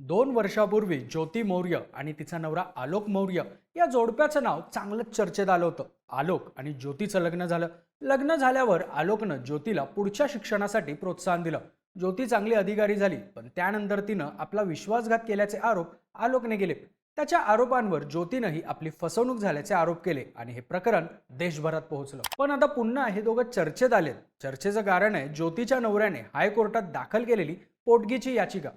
दोन वर्षापूर्वी ज्योती मौर्य आणि तिचा नवरा आलोक मौर्य या जोडप्याचं नाव चांगलंच चर्चेत आलं होतं. आलोक आणि ज्योतीचं लग्न झालं. लग्न झाल्यावर आलोकनं ज्योतीला पुढच्या शिक्षणासाठी प्रोत्साहन दिलं. ज्योती चांगली अधिकारी झाली पण त्यानंतर तिनं आपला विश्वासघात केल्याचे आरोप आलोकने केले त्याच्या आरोपांवर ज्योतीनंही आपली फसवणूक झाल्याचे आरोप केले आणि हे प्रकरण देशभरात पोहोचलं. पण आता पुन्हा हे दोघं चर्चेत आलेत. चर्चेचं कारण आहे ज्योतीच्या नवऱ्याने हायकोर्टात दाखल केलेली पोटगीची याचिका.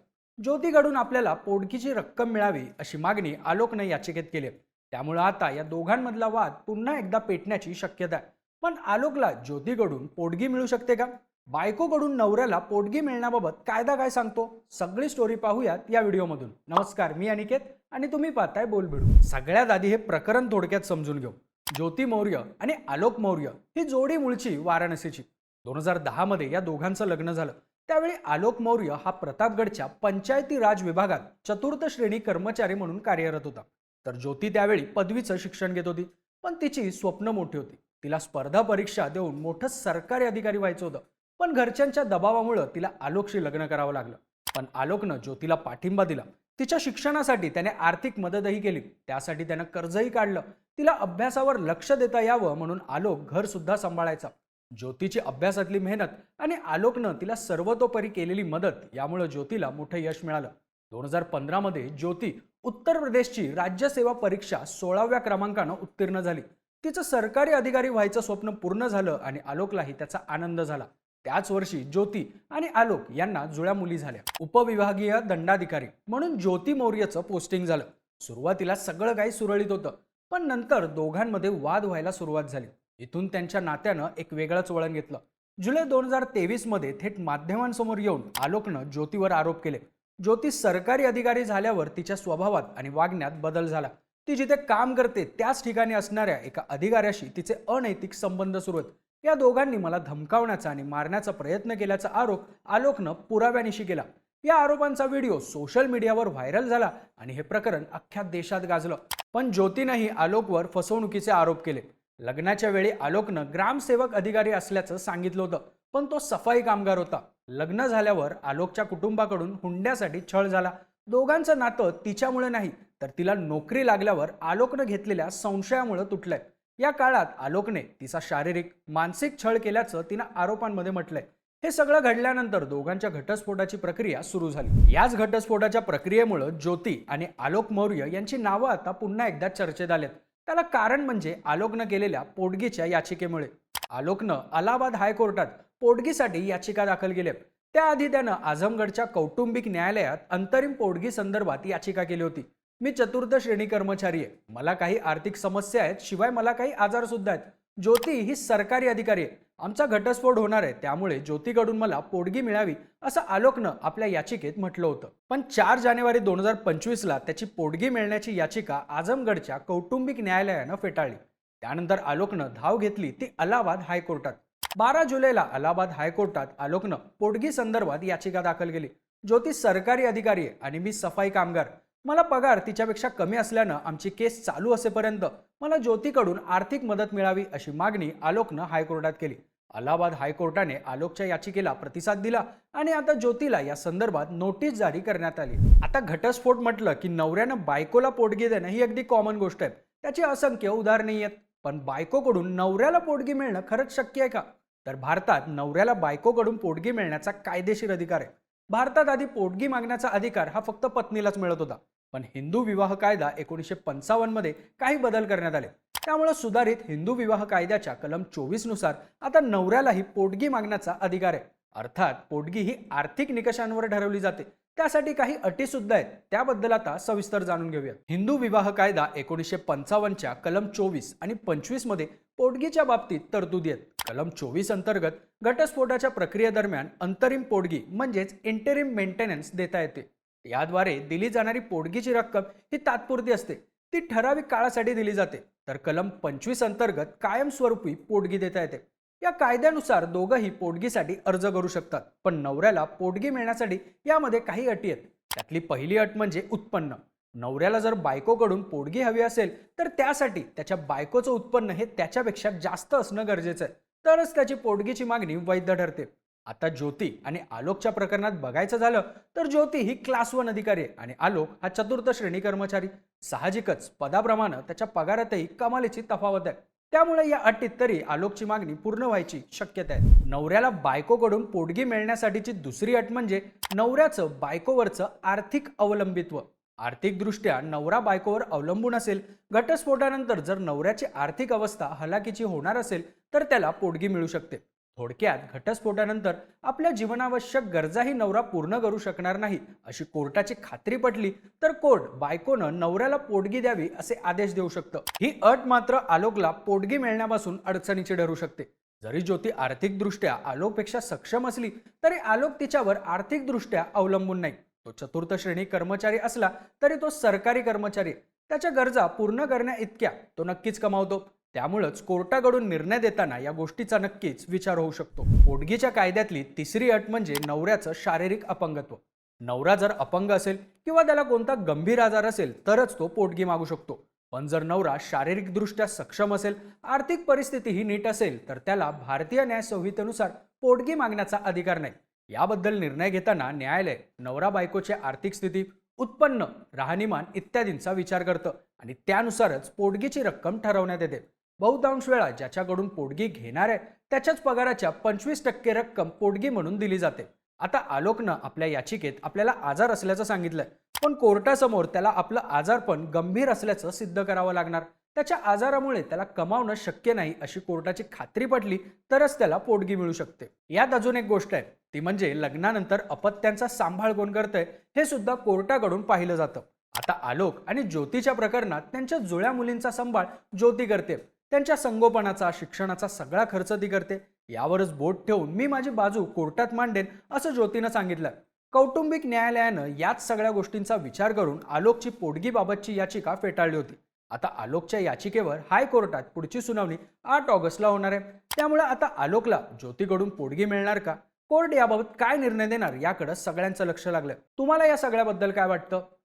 ज्योतीकडून आपल्याला पोटगीची रक्कम मिळावी अशी मागणी आलोकनं याचिकेत केली. आहे. त्यामुळे आता या दोघांमधला वाद पुन्हा एकदा पेटण्याची शक्यता आहे. पण आलोकला ज्योतीकडून पोटगी मिळू शकते का? बायकोकडून नवऱ्याला पोटगी मिळण्याबाबत कायदा काय सांगतो? सगळी स्टोरी पाहूयात या व्हिडिओमधून. नमस्कार मी अनिकेत आणि तुम्ही पाहताय बोलबिडू. सगळ्यात आधी हे प्रकरण थोडक्यात समजून घेऊ. ज्योती मौर्य आणि आलोक मौर्य ही जोडी मूळची वाराणसीची. दोन हजार दहामध्ये या दोघांचं लग्न झालं. त्यावेळी आलोक मौर्य हा प्रतापगडच्या पंचायती राज विभागात चतुर्थ श्रेणी कर्मचारी म्हणून कार्यरत होता. तर ज्योती त्यावेळी पदवीचं शिक्षण घेत होती. पण तिची स्वप्न मोठी होती. तिला स्पर्धा परीक्षा देऊन मोठं सरकारी अधिकारी व्हायचं होतं. पण घरच्यांच्या दबावामुळं तिला आलोकशी लग्न करावं लागलं. पण आलोकनं ज्योतीला पाठिंबा दिला. तिच्या शिक्षणासाठी त्याने आर्थिक मदतही केली. त्यासाठी त्यानं कर्जही काढलं. तिला अभ्यासावर लक्ष देता यावं म्हणून आलोक घर सुद्धा सांभाळायचा. ज्योतीची अभ्यासातली मेहनत आणि आलोकनं तिला सर्वतोपरी केलेली मदत यामुळे ज्योतीला मोठं यश मिळालं. दोन हजार पंधरामध्ये ज्योती उत्तर प्रदेशची राज्यसेवा परीक्षा सोळाव्या क्रमांकानं उत्तीर्ण झाली. तिचं सरकारी अधिकारी व्हायचं स्वप्न पूर्ण झालं आणि आलोकलाही त्याचा आनंद झाला. त्याच वर्षी ज्योती आणि आलोक यांना जुळ्या मुली झाल्या. उपविभागीय दंडाधिकारी म्हणून ज्योती मौर्यचं पोस्टिंग झालं. सुरुवातीला सगळं काही सुरळीत होतं पण नंतर दोघांमध्ये वाद व्हायला सुरुवात झाली. इथून त्यांच्या नात्यानं एक वेगळंच वळण घेतलं. जुलै दोन हजार तेवीसमध्ये थेट माध्यमांसमोर येऊन आलोकनं ज्योतीवर आरोप केले. ज्योती सरकारी अधिकारी झाल्यावर तिच्या स्वभावात आणि वागण्यात बदल झाला. ती जिथे काम करते त्याच ठिकाणी असणाऱ्या एका अधिकाऱ्याशी तिचे अनैतिक संबंध सुरू आहेत. या दोघांनी मला धमकावण्याचा आणि मारण्याचा प्रयत्न केल्याचा आरोप आलोकनं पुराव्यानिशी केला. या आरोपांचा व्हिडिओ सोशल मीडियावर व्हायरल झाला आणि हे प्रकरण अख्ख्या देशात गाजलं. पण ज्योतीनंही आलोकवर फसवणुकीचे आरोप केले. लग्नाच्या वेळी आलोकनं ग्रामसेवक अधिकारी असल्याचं सांगितलं होतं पण तो सफाई कामगार होता. लग्न झाल्यावर आलोकच्या कुटुंबाकडून हुंड्यासाठी छळ झाला. दोघांचं नातं तिच्यामुळे नाही तर तिला नोकरी लागल्यावर आलोकनं घेतलेल्या संशयामुळे तुटलंय. या काळात आलोकने तिचा शारीरिक मानसिक छळ केल्याचं तिनं आरोपांमध्ये म्हटलंय. हे सगळं घडल्यानंतर दोघांच्या घटस्फोटाची प्रक्रिया सुरू झाली. याच घटस्फोटाच्या प्रक्रियेमुळे ज्योती आणि आलोक मौर्य यांची नावं आता पुन्हा एकदा चर्चेत आलेत. त्याला कारण म्हणजे आलोकनं केलेल्या पोटगीच्या याचिकेमुळे. आलोकनं अलाहाबाद हायकोर्टात पोटगीसाठी याचिका दाखल केली त्याआधी त्यानं आझमगडच्या कौटुंबिक न्यायालयात अंतरिम पोटगी संदर्भात याचिका केली होती. मी चतुर्थ श्रेणी कर्मचारी आहे. मला काही आर्थिक समस्या आहेत शिवाय मला काही आजार सुद्धा आहेत. ज्योती ही सरकारी अधिकारी आहे. आमचा घटस्फोट होणार आहे त्यामुळे ज्योतीकडून मला पोटगी मिळावी असं आलोकनं आपल्या याचिकेत म्हटलं होतं. पण चार जानेवारी दोन हजार पंचवीसला त्याची पोटगी मिळण्याची याचिका आझमगडच्या कौटुंबिक न्यायालयानं फेटाळली. त्यानंतर आलोकनं धाव घेतली ती अलाहाबाद हायकोर्टात. बारा जुलैला अलाहाबाद हायकोर्टात आलोकनं पोटगी संदर्भात याचिका दाखल केली. ज्योती सरकारी अधिकारी आहे आणि मी सफाई कामगार. मला पगार तिच्यापेक्षा कमी असल्यानं आमची केस चालू असेपर्यंत मला ज्योतीकडून आर्थिक मदत मिळावी अशी मागणी आलोकनं हायकोर्टात केली. अलाहाबाद हायकोर्टाने आलोकच्या याचिकेला प्रतिसाद दिला आणि आता ज्योतीला या संदर्भात नोटीस जारी करण्यात आली. आता घटस्फोट म्हटलं की नवऱ्यानं बायकोला पोटगी देणं ही अगदी कॉमन गोष्ट आहे. त्याची असंख्य उदाहरणे आहेत. पण बायकोकडून नवऱ्याला पोटगी मिळणं खरंच शक्य आहे का? तर भारतात नवऱ्याला बायकोकडून पोटगी मिळण्याचा कायदेशीर अधिकार आहे. भारतात आधी पोटगी मागण्याचा अधिकार हा फक्त पत्नीलाच मिळत होता. पण हिंदू विवाह कायदा एकोणीसशे पंचावन्नमध्ये काही बदल करण्यात आले. त्यामुळे सुधारित हिंदू विवाह कायद्याच्या कलम चोवीसनुसार आता नवऱ्यालाही पोटगी मागण्याचा अधिकार आहे. अर्थात पोटगी ही आर्थिक निकषांवर ठरवली जाते. त्यासाठी काही अटी सुद्धा आहेत. त्याबद्दल आता सविस्तर जाणून घेऊया. हिंदू विवाह कायदा एकोणीसशे पंचावन्नच्या कलम चोवीस आणि पंचवीसमध्ये पोटगीच्या बाबतीत तरतुदी आहेत. कलम चोवीस अंतर्गत घटस्फोटाच्या प्रक्रियेदरम्यान अंतरिम पोटगी म्हणजेच इंटेरिम मेंटेनन्स देता येते. याद्वारे दिली जाणारी पोटगीची रक्कम ही तात्पुरती असते. ती ठराविक काळासाठी दिली जाते. तर कलम पंचवीस अंतर्गत कायमस्वरूपी पोटगी देता येते. या कायद्यानुसार दोघंही पोटगीसाठी अर्ज करू शकतात. पण नवऱ्याला पोटगी मिळण्यासाठी यामध्ये काही अटी आहेत. त्यातली पहिली अट म्हणजे उत्पन्न. नवऱ्याला जर बायकोकडून पोटगी हवी असेल तर त्यासाठी त्याच्या बायकोचं उत्पन्न हे त्याच्यापेक्षा जास्त असणं गरजेचं आहे. तरच त्याची पोटगीची मागणी वैध ठरते. आता ज्योती आणि आलोकच्या प्रकरणात बघायचं झालं तर ज्योती ही क्लास वन अधिकारी आहे आणि आलोक हा चतुर्थ श्रेणी कर्मचारी. साहजिकच पदाप्रमाणे त्याच्या पगारातही कमालीची तफावत आहे. त्यामुळे या अटीत तरी आलोकची मागणी पूर्ण व्हायची शक्यता आहे. नवऱ्याला बायकोकडून पोटगी मिळण्यासाठीची दुसरी अट म्हणजे नवऱ्याचं बायकोवरचं आर्थिक अवलंबित्व. आर्थिकदृष्ट्या नवरा बायकोवर अवलंबून असेल घटस्फोटानंतर जर नवऱ्याची आर्थिक अवस्था हलाखीची होणार असेल तर त्याला पोटगी मिळू शकते. थोडक्यात घटस्फोटानंतर आपल्या जीवनावश्यक गरजाही नवरा पूर्ण करू शकणार नाही अशी कोर्टाची खात्री पटली तर कोर्ट बायकोनं नवऱ्याला पोटगी द्यावी असे आदेश देऊ शकतं. ही अट मात्र आलोकला पोटगी मिळण्यापासून अडचणीची ठरू शकते. जरी ज्योती आर्थिकदृष्ट्या आलोकपेक्षा सक्षम असली तरी आलोक तिच्यावर आर्थिकदृष्ट्या अवलंबून नाही. तो चतुर्थ श्रेणी कर्मचारी असला तरी तो सरकारी कर्मचारी त्याच्या गरजा पूर्ण करण्या इतक्या तो नक्कीच कमावतो. त्यामुळंच कोर्टाकडून निर्णय देताना या गोष्टीचा नक्कीच विचार होऊ शकतो. पोटगीच्या कायद्यातली तिसरी अट म्हणजे नवऱ्याचं शारीरिक अपंगत्व. नवरा जर अपंग असेल किंवा त्याला कोणता गंभीर आजार असेल तरच तो पोटगी मागू शकतो. पण जर नवरा शारीरिकदृष्ट्या सक्षम असेल आर्थिक परिस्थितीही नीट असेल तर त्याला भारतीय न्याय संहितेनुसार पोटगी मागण्याचा अधिकार नाही. याबद्दल निर्णय घेताना न्यायालय नवरा बायकोची आर्थिक स्थिती उत्पन्न राहणीमान इत्यादींचा विचार करतं आणि त्यानुसारच पोटगीची रक्कम ठरवण्यात येते. बहुतांश वेळा ज्याच्याकडून पोटगी घेणार आहे त्याच्याच पगाराच्या पंचवीस टक्के रक्कम पोटगी म्हणून दिली जाते. आता आलोकनं आपल्या याचिकेत आपल्याला आजार असल्याचं सांगितलंय पण कोर्टासमोर त्याला आपलं आजारपण गंभीर असल्याचं सिद्ध करावं लागणार. त्याच्या आजारामुळे त्याला कमावणं शक्य नाही अशी कोर्टाची खात्री पटली तरच त्याला पोटगी मिळू शकते. यात अजून एक गोष्ट आहे ती म्हणजे लग्नानंतर अपत्यांचा सांभाळ कोण करतंय हे सुद्धा कोर्टाकडून पाहिलं जातं. आता आलोक आणि ज्योतीच्या प्रकरणात त्यांच्या जुळ्या मुलींचा सांभाळ ज्योती करते. त्यांच्या संगोपनाचा शिक्षणाचा सगळा खर्च ती करते. यावरच बोट ठेवून मी माझी बाजू कोर्टात मांडेन असं ज्योतीनं सांगितलं. कौटुंबिक न्यायालयानं याच सगळ्या गोष्टींचा विचार करून आलोकची पोटगीबाबतची याचिका फेटाळली होती. आता आलोकच्या याचिकेवर हायकोर्टात पुढची सुनावणी आठ ऑगस्टला होणार आहे. त्यामुळे आता आलोकला ज्योतीकडून पोटगी मिळणार का? कोर्ट याबाबत काय निर्णय देणार याकडे सगळ्यांचं लक्ष लागलं. तुम्हाला या सगळ्याबद्दल काय वाटतं?